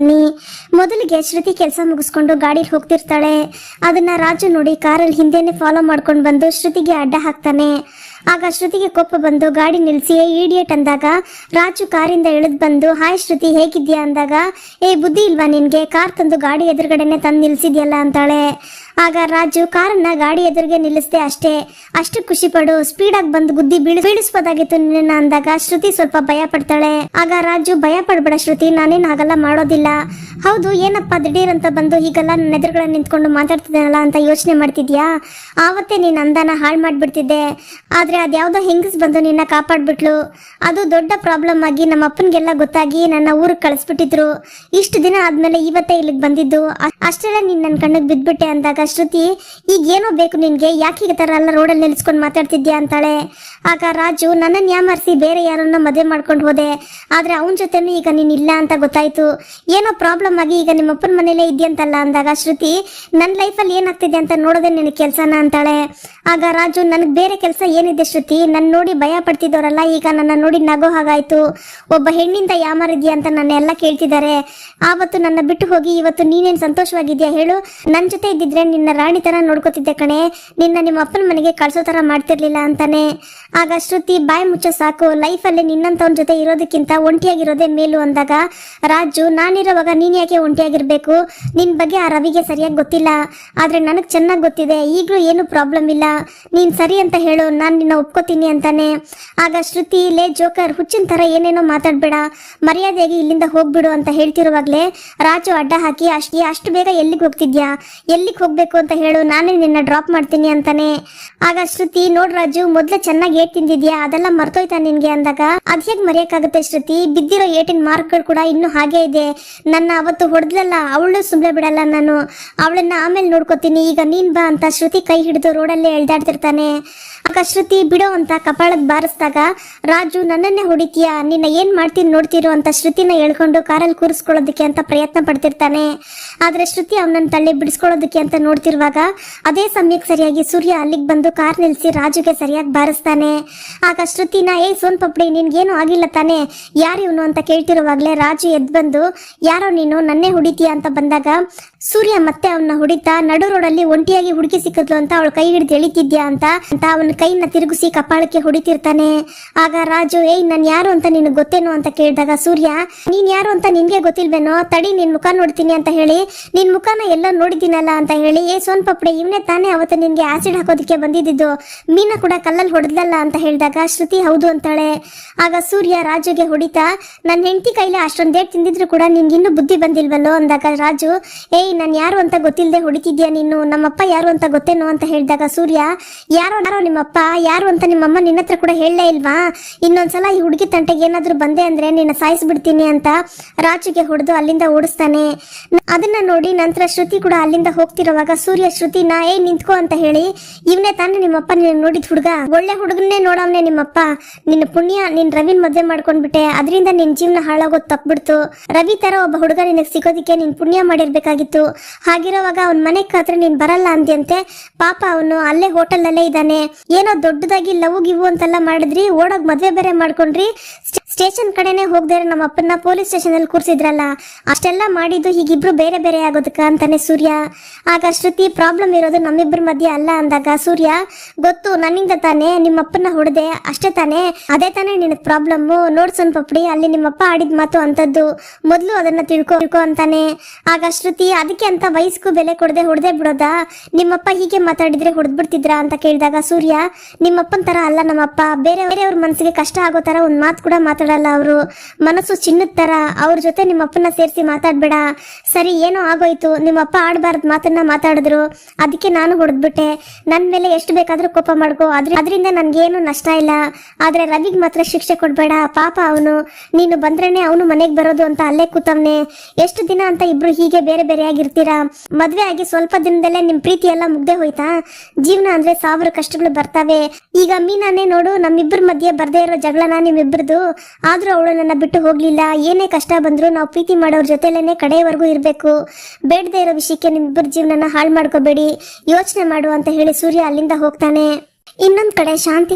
ನೀ ಮೊದಲಿಗೆ ಶ್ರುತಿ ಕೆಲಸ ಮುಗಿಸ್ಕೊಂಡು ಗಾಡಿಲಿ ಹೋಗ್ತಿರ್ತಾಳೆ. ಅದನ್ನ ರಾಜು ನೋಡಿ ಕಾರಲ್ಲಿ ಹಿಂದೆನೆ ಫಾಲೋ ಮಾಡ್ಕೊಂಡು ಬಂದು ಶ್ರುತಿಗೆ ಅಡ್ಡ ಹಾಕ್ತಾನೆ. ಆಗ ಶ್ರುತಿಗೆ ಕೋಪ ಬಂದು ಗಾಡಿ ನಿಲ್ಲಿಸಿ ಈಡಿಯೇಟ್ ಅಂದಾಗ, ರಾಜು ಕಾರಿಂದ ಇಳಿದ್ ಬಂದು, ಹಾಯ್ ಶ್ರುತಿ ಹೇಗಿದ್ಯಾ ಅಂದಾಗ, ಏ, ಬುದ್ಧಿ ಇಲ್ವಾ ನಿನ್ಗೆ? ಕಾರ್ ತಂದು ಗಾಡಿ ಎದುರುಗಡೆನೆ ತಂದು ನಿಲ್ಸಿದ್ಯಲ್ಲ? ಅಂತಾಳೆ. ಆಗ ರಾಜು, ಕಾರನ್ನ ಗಾಡಿ ಎದುರಿಗೆ ನಿಲ್ಲಿಸ್ದೆ ಅಷ್ಟೇ. ಅಷ್ಟು ಖುಷಿ ಪಡು. ಸ್ಪೀಡಾಗಿ ಬಂದು ಗುದ್ದಿ ಬೀಳ್ ಬೀಳಿಸ್ಬೋದಾಗಿತ್ತು ನಿನ್ನ ಅಂದಾಗ ಶ್ರುತಿ ಸ್ವಲ್ಪ ಭಯ ಪಡ್ತಾಳೆ. ಆಗ ರಾಜು, ಭಯ ಪಡ್ಬೇಡ ಶ್ರುತಿ, ನಾನೇನು ಹಾಗೆಲ್ಲ ಮಾಡೋದಿಲ್ಲ. ಹೌದು, ಏನಪ್ಪ ದಿಢೀರ್ ಅಂತ ಬಂದು ಹೀಗೆಲ್ಲ ನನ್ನ ಎದುರುಗಳನ್ನ ನಿಂತ್ಕೊಂಡು ಮಾತಾಡ್ತಿದ್ದೇನಲ್ಲ ಅಂತ ಯೋಚನೆ ಮಾಡ್ತಿದ್ಯಾ? ಆವತ್ತೇ ನೀನು ಅಂದಾನ ಹಾಳು ಮಾಡ್ಬಿಡ್ತಿದ್ದೆ. ಆದ್ರೆ ಅದ್ಯಾವುದೋ ಹೆಂಗಸ್ ಬಂದು ನಿನ್ನ ಕಾಪಾಡ್ಬಿಟ್ಲು. ಅದು ದೊಡ್ಡ ಪ್ರಾಬ್ಲಮ್ ಆಗಿ ನಮ್ಮ ಅಪ್ಪನಿಗೆಲ್ಲ ಗೊತ್ತಾಗಿ ನನ್ನ ಊರಿಗೆ ಕಳಿಸ್ಬಿಟ್ಟಿದ್ರು. ಇಷ್ಟು ದಿನ ಆದ್ಮೇಲೆ ಇವತ್ತೇ ಇಲ್ಲಿಗೆ ಬಂದಿದ್ದು. ಅಷ್ಟೆಲ್ಲ ನೀನ್ ನನ್ನ ಕಣ್ಣಿಗೆ ಬಿದ್ಬಿಟ್ಟೆ ಅಂದಾಗ ಶ್ರುತಿ, ಈಗ ಏನೋ ಬೇಕು ನಿನ್ಗೆ? ಯಾಕೆ ಈಗ ತರ ಎಲ್ಲ ರೋಡಲ್ಲಿ ನಿಲ್ಸ್ಕೊಂಡು ಮಾತಾಡ್ತಿದ್ಯಾ? ಅಂತಾಳೆ. ಆಗ ರಾಜು ನನ್ನನ್ನು ಯಾಮಾರಿಸಿ ಬೇರೆ ಯಾರನ್ನ ಮದುವೆ ಮಾಡ್ಕೊಂಡು ಹೋದೆ. ಆದ್ರೆ ಅವನ ಜೊತೆನೂ ಈಗ ನೀನ್ ಇಲ್ಲ ಅಂತ ಗೊತ್ತಾಯ್ತು. ಏನೋ ಪ್ರಾಬ್ಲಮ್ ಆಗಿ ಈಗ ನಿಮ್ಮ ಅಪ್ಪನ ಮನೇಲೇ ಇದೆಯಂತಲ್ಲ? ಅಂದಾಗ ಶ್ರುತಿ ನನ್ನ ಲೈಫಲ್ಲಿ ಏನಾಗ್ತಿದೆ ಅಂತ ನೋಡೋದೇ ನಿನ್ನ ಕೆಲಸನ? ಅಂತಾಳೆ. ಆಗ ರಾಜು, ನನಗೆ ಬೇರೆ ಕೆಲಸ ಏನಿದೆ ಶ್ರುತಿ ನನ್ನ ನೋಡಿ ಭಯ ಪಡ್ತಿದ್ದವರಲ್ಲ ಈಗ ನನ್ನ ನೋಡಿ ನಗೋ ಹಾಗಾಯ್ತು. ಒಬ್ಬ ಹೆಣ್ಣಿಂದ ಯಾಮಾರಿದ್ಯಾ ಅಂತ ನನ್ನ ಎಲ್ಲ ಕೇಳ್ತಿದ್ದಾರೆ. ಆವತ್ತು ನನ್ನ ಬಿಟ್ಟು ಹೋಗಿ ಇವತ್ತು ನೀನೇನು ಸಂತೋಷವಾಗಿದ್ಯಾ ಹೇಳು. ನನ್ನ ಜೊತೆ ಇದ್ದಿದ್ರೆ ನಿನ್ನ ರಾಣಿ ತರ ನೋಡ್ಕೋತಿದ್ದೆ ಕಣೆ. ನಿನ್ನ ನಿಮ್ಮ ಅಪ್ಪನ ಮನೆಗೆ ಕಳ್ಸೋ ತರ ಮಾಡ್ತಿರ್ಲಿಲ್ಲ ಅಂತಾನೆ. ಆಗ ಶ್ರುತಿ, ಬಾಯಿ ಮುಚ್ಚ ಸಾಕು. ಲೈಫಲ್ಲಿ ನಿನ್ನಂತವನ ಜೊತೆ ಇರೋದಕ್ಕಿಂತ ಒಂಟಿಯಾಗಿರೋದೇ ಮೇಲು ಅಂದಾಗ, ರಾಜು, ನಾನಿರೋವಾಗ ನೀನ್ ಯಾಕೆ ಒಂಟಿಯಾಗಿರ್ಬೇಕು? ನಿನ್ ಬಗ್ಗೆ ಆ ರವಿಗೆ ಸರಿಯಾಗಿ ಗೊತ್ತಿಲ್ಲ. ಆದ್ರೆ ನನಗೆ ಚೆನ್ನಾಗಿ ಗೊತ್ತಿದೆ. ಈಗಲೂ ಏನು ಪ್ರಾಬ್ಲಮ್ ಇಲ್ಲ. ನೀನ್ ಸರಿ ಅಂತ ಹೇಳು. ನಾನು ನಿನ್ನ ಒಪ್ಕೋತೀನಿ ಅಂತಾನೆ. ಆಗ ಶ್ರುತಿ, ಲೇ, ಜೋಕರ್, ಹುಚ್ಚಿನ ತರ ಏನೇನೋ ಮಾತಾಡ್ಬೇಡ. ಮರ್ಯಾದೆಗೆ ಇಲ್ಲಿಂದ ಹೋಗ್ಬಿಡು ಅಂತ ಹೇಳ್ತಿರುವಾಗ್ಲೆ ರಾಜು ಅಡ್ಡ ಹಾಕಿ, ಅಷ್ಟೇ, ಅಷ್ಟು ಬೇಗ ಎಲ್ಲಿಗೆ ಹೋಗ್ತಿದ್ಯಾ? ಎಲ್ಲಿಗೆ ಹೋಗ್ಬೇಕು ಅಂತ ಹೇಳು, ನಾನೇ ನಿನ್ನ ಡ್ರಾಪ್ ಮಾಡ್ತೀನಿ ಅಂತಾನೆ. ಆಗ ಶ್ರುತಿ, ನೋಡ್ ರಾಜು, ಮೊದ್ಲು ಚೆನ್ನಾಗಿ ಏಟ್ ತಿಂದಿದ್ಯಾ? ಅದೆಲ್ಲ ಮರ್ತೋಯ್ತಾ ನಿನ್ಗೆ? ಅಂದಾಗ, ಅದ್ ಹೇಗ್ ಮರೆಯಕ್ಕಾಗುತ್ತೆ ಶ್ರುತಿ? ಬಿದ್ದಿರೋ ಏಟಿನ ಮಾರ್ಕ್ಗಳು ಕೂಡ ಇನ್ನೂ ಹಾಗೆ ಇದೆ. ನನ್ನ ಅವತ್ತು ಹೊಡೆದ್ಲಲ್ಲ ಅವಳು ಸುಮ್ಮನೆ ಬಿಡಲ್ಲ ನಾನು. ಅವಳನ್ನ ಆಮೇಲೆ ನೋಡ್ಕೋತೀನಿ. ಈಗ ನೀನ್ ಬಾ ಅಂತ ಶ್ರುತಿ ಕೈ ಹಿಡಿದು ರೋಡಲ್ಲೇ ಎಳ್ದಾಡ್ತಿರ್ತಾನೆ. ಆಗ ಶ್ರುತಿ ಬಿಡೋ ಅಂತ ಕಪಾಳದ ಬಾರಿಸಿದಾಗ, ರಾಜು, ನನ್ನನ್ನೇ ಹೊಡಿತೀಯಾ ನಿನ್ನ ಏನ್ ಮಾಡ್ತೀನಿ ನೋಡ್ತಿರೋ? ಅಂತ ಶ್ರುತಿನ ಹೇಳ್ಕೊಂಡು ಕಾರಲ್ಲಿ ಕೂರಿಸ್ಕೊಳ್ಳೋದಕ್ಕೆ ಅಂತ ಪ್ರಯತ್ನ ಪಡ್ತಿರ್ತಾನೆ. ಆದ್ರೆ ಶ್ರುತಿ ಅವನನ್ನ ತಳ್ಳಿ ಬಿಡಿಸ್ಕೊಳ್ಳೋದಕ್ಕೆ ಅಂತ ನೋಡ್ತಿರುವಾಗ, ಅದೇ ಸಮಯಕ್ಕೆ ಸರಿಯಾಗಿ ಸೂರ್ಯ ಅಲ್ಲಿಗೆ ಬಂದು ಕಾರ್ ನಿಲ್ಸಿ ರಾಜುಗೆ ಸರಿಯಾಗಿ ಬಾರಿಸ್ತಾನೆ. ಆಗ ಶ್ರುತಿನ ಏ ಸೋನ್ ಪಪ್ಡಿ, ನಿನ್ಗೇನು ಆಗಿಲ್ಲ ತಾನೆ. ಯಾರು ಇವನು? ಅಂತ ಕೇಳ್ತಿರುವಾಗ್ಲೇ ರಾಜು ಎದ್ ಬಂದು, ಯಾರೋ ನೀನು? ನನ್ನೇ ಹೊಡಿತೀಯಾ? ಅಂತ ಬಂದಾಗ, ಸೂರ್ಯ ಮತ್ತೆ ಅವನ್ನ ಹೊಡಿತಾ ನಡು ರೋಡಲ್ಲಿ ಒಂಟಿಯಾಗಿ ಹುಡುಕಿ ಸಿಕ್ಕಿದ್ಲು ಅಂತ ಅವಳು ಕೈ ಹಿಡಿದು ಎಳಿತಿದ್ಯಾ ಅಂತ ಅಂತ ಅವನ ಕೈನ ತಿರುಗಿಸಿ ಕಪಾಳಕ್ಕೆ ಹೊಡಿತಿರ್ತಾನೆ. ಆಗ ರಾಜು, ಏಯ್, ನಾನು ಯಾರು ಅಂತ ನಿನಗೆ ಗೊತ್ತೇನೋ? ಅಂತ ಕೇಳಿದಾಗ, ಸೂರ್ಯ, ನೀನ್ ಯಾರು ಅಂತ ನಿನ್ಗೆ ಗೊತ್ತಿಲ್ವೇನೋ? ತಡಿ ನಿನ್ ಮುಖ ನೋಡ್ತೀನಿ ಅಂತ ಹೇಳಿ. ನಿನ್ ಮುಖನ ಎಲ್ಲ ನೋಡಿದ್ದೀನಲ್ಲ ಅಂತ ಹೇಳಿ. ಏ ಸೋನ್ ಪಪ್ಡೆ ಇವನೇ ತಾನೇ ಅವತ್ತು ನಿನ್ಗೆ ಆಸಿಡ್ ಹಾಕೋದಕ್ಕೆ ಬಂದಿದ್ದು. ಮೀನ ಕೂಡ ಕಲ್ಲಲ್ಲಿ ಹೊಡೆದಲ್ಲ ಅಂತ ಹೇಳಿದಾಗ, ಶ್ರುತಿ ಹೌದು ಅಂತಾಳೆ. ಆಗ ಸೂರ್ಯ ರಾಜುಗೆ ಹೊಡಿತಾ ನನ್ನ ಹೆಂಡತಿ ಕೈಲಿ ಅಷ್ಟೊಂದೇ ತಿಂದಿದ್ರು ಕೂಡ ನಿನ್ಗಿನ್ನೂ ಬುದ್ಧಿ ಬಂದಿಲ್ವಲ್ಲೋ? ಅಂದಾಗ ರಾಜು, ಏಯ್, ನಾನು ಯಾರು ಅಂತ ಗೊತ್ತಿಲ್ಲದೆ ಹೊಡಿತಿದ್ಯಾ ನೀನು? ನಮ್ಮಪ್ಪ ಯಾರು ಅಂತ ಗೊತ್ತೇನೋ? ಅಂತ ಹೇಳಿದಾಗ, ಸೂರ್ಯ, ಯಾರೋ ಯಾರೋ ನಿಮ್ಮಪ್ಪ, ಯಾರು ಅಂತ ನಿಮ್ಮಮ್ಮ ನಿನ್ನ ಹತ್ರ ಕೂಡ ಹೇಳಲೇ ಇಲ್ವಾ? ಇನ್ನೊಂದ್ಸಲ ಈ ಹುಡುಗಿ ತಂಟೆಗೆ ಏನಾದರೂ ಬಂದೆ ಅಂದ್ರೆ ನಿನ್ನ ಸಾಯಿಸ್ಬಿಡ್ತೀನಿ ಅಂತ ರಾಜುಗೆ ಹೊಡೆದು ಅಲ್ಲಿಂದ ಓಡಿಸ್ತಾನೆ. ಅದನ್ನ ನೋಡಿ ನಂತರ ಶ್ರುತಿ ಕೂಡ ಅಲ್ಲಿಂದ ಹೋಗ್ತಿರುವಾಗ ಸೂರ್ಯ ಶ್ರುತಿನ ಏ ನಿಂತ್ಕೋ ಅಂತ ಹೇಳಿ ಇವನೇ ತಾನೇ ನಿಮ್ಮಪ್ಪ ನೀನು ನೋಡಿದ ಹುಡುಗ. ಒಳ್ಳೆ ಹುಡುಗನ್ನೇ ನೋಡವ್ನೆ ನಿಮ್ಮಪ್ಪ. ನಿನ್ನ ಪುಣ್ಯ ನಿನ್ ರವಿನ್ ಮದ್ವೆ ಮಾಡ್ಕೊಂಡ್ಬಿಟ್ಟೆ. ಅದರಿಂದ ನಿನ್ ಜೀವನ ಹಾಳಾಗೋದು ತಪ್ಪಿಬಿಡ್ತು. ರವಿ ತರ ಒಬ್ಬ ಹುಡುಗ ನಿನಗೆ ಸಿಗೋದಿಕ್ಕೆ ನಿನ್ ಪುಣ್ಯ ಮಾಡಿರ್ಬೇಕಾಗಿತ್ತು. ಹಾಗಿರೋವಾಗ ಅವ್ನ ಮನೆಗೆ ಹತ್ರ ನೀನ್ ಬರಲ್ಲ ಅಂದ್ಯಂತೆ. ಪಾಪ ಅವನು ಅಲ್ಲೇ ಹೋಟೆಲ್ ಅಲ್ಲೇ ಇದ್ದಾನೆ. ಏನೋ ದೊಡ್ಡದಾಗಿ ಲವ್ ಗಿವು ಅಂತೆಲ್ಲ ಮಾಡಿದ್ರಿ ಓಡೋಗಿ ಮದ್ವೆ ಬೇರೆ ಮಾಡ್ಕೊಂಡ್ರಿ. ಸ್ಟೇಷನ್ ಕಡೆನೆ ಹೋಗದೆ ನಮ್ಮ ಅಪ್ಪನ ಪೊಲೀಸ್ ಸ್ಟೇಷನ್ ಅಲ್ಲಿ ಕೂರ್ಸಿದ್ರಲ್ಲ, ಅಷ್ಟೆಲ್ಲ ಮಾಡಿದ್ದು ಹೀಗಿಬ್ರು ಬೇರೆ ಬೇರೆ ಆಗೋದಕ್ಕ ಅಂತಾನೆ ಸೂರ್ಯ. ಆಗ ಶ್ರುತಿ, ಪ್ರಾಬ್ಲಮ್ ಇರೋದು ನಮ್ಮಿಬ್ಬರ ಮಧ್ಯ ಅಲ್ಲ ಅಂದಾಗ ಸೂರ್ಯ, ಗೊತ್ತು, ನನ್ನಿಂದ ತಾನೇ ನಿಮ್ಮಪ್ಪನ ಹೊಡೆದೆ, ಅಷ್ಟೇ ತಾನೆ, ಅದೇ ತಾನೇ ನಿನಗೆ ಪ್ರಾಬ್ಲಮ್ ನೋಡ್ ಸ್ವಲ್ಪ ಪಪ್ಡಿ ಅಲ್ಲಿ ನಿಮ್ಮಪ್ಪ ಆಡಿದ ಮಾತು ಅಂತದ್ದು ಮೊದಲು ಅದನ್ನ ತಿಳ್ಕೊ ತಿಳ್ಕೊ ಅಂತಾನೆ. ಆಗ ಶ್ರುತಿ, ಅದಕ್ಕೆ ಅಂತ ವಯಸ್ಸಿಗೂ ಬೆಲೆ ಕೊಡದೆ ಹೊಡೆದೇ ಬಿಡೋದಾ? ನಿಮ್ಮಪ್ಪ ಹೀಗೆ ಮಾತಾಡಿದ್ರೆ ಹೊಡೆದ್ಬಿಡ್ತಿದ್ರಾ? ಅಂತ ಕೇಳಿದಾಗ ಸೂರ್ಯ, ನಿಮ್ಮಪ್ಪನ ತರ ಅಲ್ಲ ನಮ್ಮಪ್ಪ, ಬೇರೆ ಬೇರೆಯವ್ರ ಮನಸ್ಸಿಗೆ ಕಷ್ಟ ಆಗೋ ತರ ಒಂದ್ ಮಾತು ಕೂಡ ಮಾತಾಡಲ್ಲ ಅವರು. ಮನಸ್ಸು ಚಿನ್ನದ ತರ. ಅವ್ರ ಜೊತೆ ನಿಮ್ಮಪ್ಪನ ಸೇರಿಸಿ ಮಾತಾಡ್ಬೇಡ. ಸರಿ, ಏನೋ ಆಗೋಯ್ತು. ನಿಮ್ಮಪ್ಪ ಆಡಬಾರ್ದು ಮಾತನ್ನ ಮಾತಾಡಿದ್ರು. ಅದಕ್ಕೆ ನಾನು ಹೊಡೆದ್ಬಿಟ್ಟೆ. ನನ್ನ ಮೇಲೆ ಎಷ್ಟು ಬೇಕಾದ್ರೂ ಕೋಪ ಮಾಡ್ಕೋ. ಅದ್ರ ಅದರಿಂದ ನನಗೇನು ನಷ್ಟ ಇಲ್ಲ. ಆದ್ರೆ ರವಿಗೆ ಮಾತ್ರ ಶಿಕ್ಷೆ ಕೊಡಬೇಡ. ಪಾಪ ಅವನು. ನೀನು ಬಂದ್ರೇನೆ ಅವನು ಮನೆಗೆ ಬರೋದು ಅಂತ ಅಲ್ಲೇ ಕೂತವ್ನೆ. ಎಷ್ಟು ದಿನ ಅಂತ ಇಬ್ರು ಹೀಗೆ ಬೇರೆ ಬೇರೆ ಆಗಿರ್ತೀರಾ ಮದ್ವೆ ಆಗಿ ಸ್ವಲ್ಪ ದಿನದಲ್ಲೇ ನಿಮ್ ಪ್ರೀತಿ ಎಲ್ಲ ಮುಗ್ದೆ ಹೋಯ್ತಾ? ಜೀವನ ಅಂದ್ರೆ ಸಾವಿರ ಕಷ್ಟಗಳು ಬರ್ತಾವೆ. ಈಗ ಮೀನಾನೇ ನೋಡು ನಮ್ಮಿಬ್ಬರ ಮಧ್ಯೆ ಬರ್ದೇ ಇರೋ ಜಗಳನ ನಿಮ್ಮಿಬ್ಬರದು ಆದ್ರೂ ಅವಳು ನನ್ನ ಬಿಟ್ಟು ಹೋಗ್ಲಿಲ್ಲ. ಏನೇ ಕಷ್ಟ ಬಂದರೂ ನಾವು ಪ್ರೀತಿ ಮಾಡೋರ ಜೊತೆಲೇ ಕಡೆಯವರೆಗೂ ಇರಬೇಕು. ಬೇಡದೇ ಇರೋ ವಿಷಯಕ್ಕೆ ನಿಮ್ಮಿಬ್ಬರ ಜೀವನನ ಹಾಳು ಮಾಡ್ಕೋಬೇಡಿ. ಯೋಚನೆ ಮಾಡು ಅಂತ ಹೇಳಿ ಸೂರ್ಯ ಅಲ್ಲಿಂದ ಹೋಗ್ತಾನೆ. ಇನ್ನೊಂದು ಕಡೆ ಶಾಂತಿ